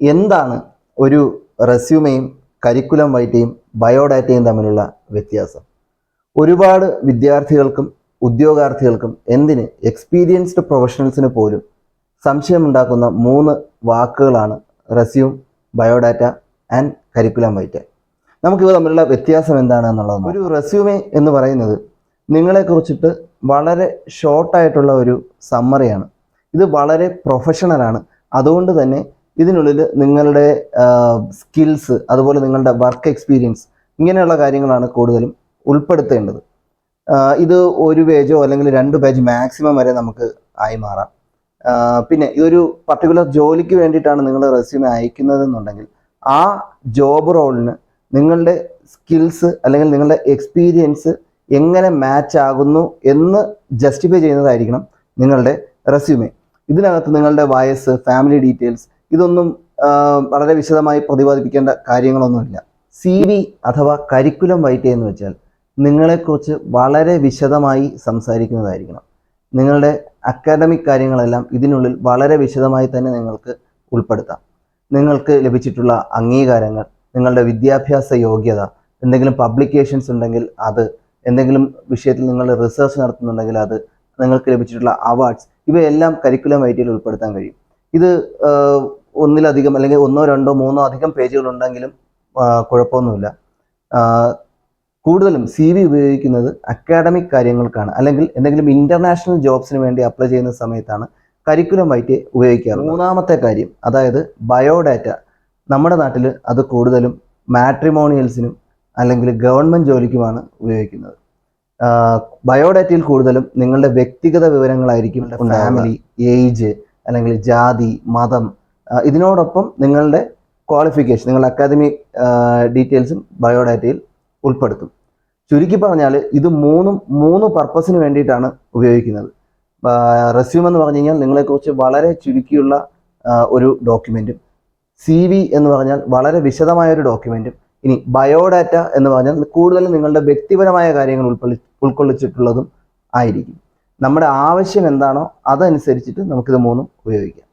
എന്താണ് ഒരു റെസ്യൂമെയും കരിക്കുലം വൈറ്റയും ബയോഡാറ്റയും തമ്മിലുള്ള വ്യത്യാസം? ഒരുപാട് വിദ്യാർത്ഥികൾക്കും ഉദ്യോഗാർത്ഥികൾക്കും എന്തിന് എക്സ്പീരിയൻസ്ഡ് പ്രൊഫഷണൽസിന് പോലും സംശയമുണ്ടാക്കുന്ന മൂന്ന് വാക്കുകളാണ് resume biodata and curriculum vitae നമുക്കിവ തമ്മിലുള്ള വ്യത്യാസം എന്താണ് എന്നുള്ളത് ഒരു റെസ്യൂമേ എന്ന് പറയുന്നത് നിങ്ങളെക്കുറിച്ചിട്ട് വളരെ ഷോർട്ടായിട്ടുള്ള ഒരു സമ്മറിയാണ് ഇത് വളരെ പ്രൊഫഷണലാണ് അതുകൊണ്ട് തന്നെ ഇതിനുള്ളിൽ നിങ്ങളുടെ സ്കിൽസ് അതുപോലെ നിങ്ങളുടെ വർക്ക് എക്സ്പീരിയൻസ് ഇങ്ങനെയുള്ള കാര്യങ്ങളാണ് കൂടുതലും ഉൾപ്പെടുത്തേണ്ടത്. ഇത് ഒരു പേജോ അല്ലെങ്കിൽ രണ്ട് പേജ് മാക്സിമം വരെ നമുക്ക് ആയി മാറാം. പിന്നെ ഇതൊരു പർട്ടിക്കുലർ ജോലിക്ക് വേണ്ടിയിട്ടാണ് നിങ്ങൾ റെസ്യൂമെ അയക്കുന്നതെന്നുണ്ടെങ്കിൽ ആ ജോബ് റോളിന് നിങ്ങളുടെ സ്കിൽസ് അല്ലെങ്കിൽ നിങ്ങളുടെ എക്സ്പീരിയൻസ് എങ്ങനെ മാച്ച് ആകുന്നു എന്ന് ജസ്റ്റിഫൈ ചെയ്യുന്നതായിരിക്കണം നിങ്ങളുടെ റെസ്യൂമെ ഇതിനകത്ത് നിങ്ങളുടെ വയസ്സ് ഫാമിലി ഡീറ്റെയിൽസ് ഇതൊന്നും വളരെ വിശദമായി പ്രതിപാദിപ്പിക്കേണ്ട കാര്യങ്ങളൊന്നുമില്ല. സി വി അഥവാ കരിക്കുലം വൈറ്റ് എന്ന് വെച്ചാൽ നിങ്ങളെക്കുറിച്ച് വളരെ വിശദമായി സംസാരിക്കുന്നതായിരിക്കണം. നിങ്ങളുടെ അക്കാഡമിക് കാര്യങ്ങളെല്ലാം ഇതിനുള്ളിൽ വളരെ വിശദമായി തന്നെ നിങ്ങൾക്ക് ഉൾപ്പെടുത്താം. നിങ്ങൾക്ക് ലഭിച്ചിട്ടുള്ള അംഗീകാരങ്ങൾ നിങ്ങളുടെ വിദ്യാഭ്യാസ യോഗ്യത എന്തെങ്കിലും പബ്ലിക്കേഷൻസ് ഉണ്ടെങ്കിൽ അത് എന്തെങ്കിലും വിഷയത്തിൽ നിങ്ങൾ റിസർച്ച് നടത്തുന്നുണ്ടെങ്കിൽ അത് നിങ്ങൾക്ക് ലഭിച്ചിട്ടുള്ള അവാർഡ്സ് ഇവയെല്ലാം കരിക്കുലം വൈറ്റിയിൽ ഉൾപ്പെടുത്താൻ കഴിയും. ഇത് ഒന്നിലധികം അല്ലെങ്കിൽ ഒന്നോ രണ്ടോ മൂന്നോ അധികം പേജുകൾ ഉണ്ടെങ്കിലും കുഴപ്പമൊന്നുമില്ല. കൂടുതലും സി വി ഉപയോഗിക്കുന്നത് അക്കാഡമിക് കാര്യങ്ങൾക്കാണ്. അല്ലെങ്കിൽ എന്തെങ്കിലും ഇന്റർനാഷണൽ ജോബ്സിന് വേണ്ടി അപ്ലൈ ചെയ്യുന്ന സമയത്താണ് കരിക്കുലം വൈറ്റ് ഉപയോഗിക്കാറ് മൂന്നാമത്തെ കാര്യം അതായത് ബയോഡാറ്റ. നമ്മുടെ നാട്ടിൽ അത് കൂടുതലും മാട്രിമോണിയൽസിനും അല്ലെങ്കിൽ ഗവൺമെന്റ് ജോലിക്കുമാണ് ഉപയോഗിക്കുന്നത്. ബയോഡാറ്റയിൽ കൂടുതലും നിങ്ങളുടെ വ്യക്തിഗത വിവരങ്ങളായിരിക്കും ഫാമിലി ഏജ് അല്ലെങ്കിൽ ജാതി മതം ഇതിനോടൊപ്പം നിങ്ങളുടെ ക്വാളിഫിക്കേഷൻ നിങ്ങളുടെ അക്കാദമിക് ഡീറ്റെയിൽസും ബയോഡാറ്റയിൽ ഉൾപ്പെടുത്തും. ചുരുക്കി പറഞ്ഞാൽ ഇത് മൂന്നും മൂന്ന് പർപ്പസിന് വേണ്ടിയിട്ടാണ് ഉപയോഗിക്കുന്നത്. റെസ്യൂം എന്ന് പറഞ്ഞു കഴിഞ്ഞാൽ നിങ്ങളെക്കുറിച്ച് വളരെ ചുരുക്കിയുള്ള ഒരു ഡോക്യുമെന്റും സി വി എന്ന് പറഞ്ഞാൽ വളരെ വിശദമായ ഒരു ഡോക്യുമെന്റും ഇനി ബയോഡാറ്റ എന്ന് പറഞ്ഞാൽ കൂടുതലും നിങ്ങളുടെ വ്യക്തിപരമായ കാര്യങ്ങൾ ഉൾക്കൊള്ളി ഉൾക്കൊള്ളിച്ചിട്ടുള്ളതും ആയിരിക്കും. നമ്മുടെ ആവശ്യം എന്താണോ അതനുസരിച്ചിട്ട് നമുക്കിത് മൂന്നും ഉപയോഗിക്കാം.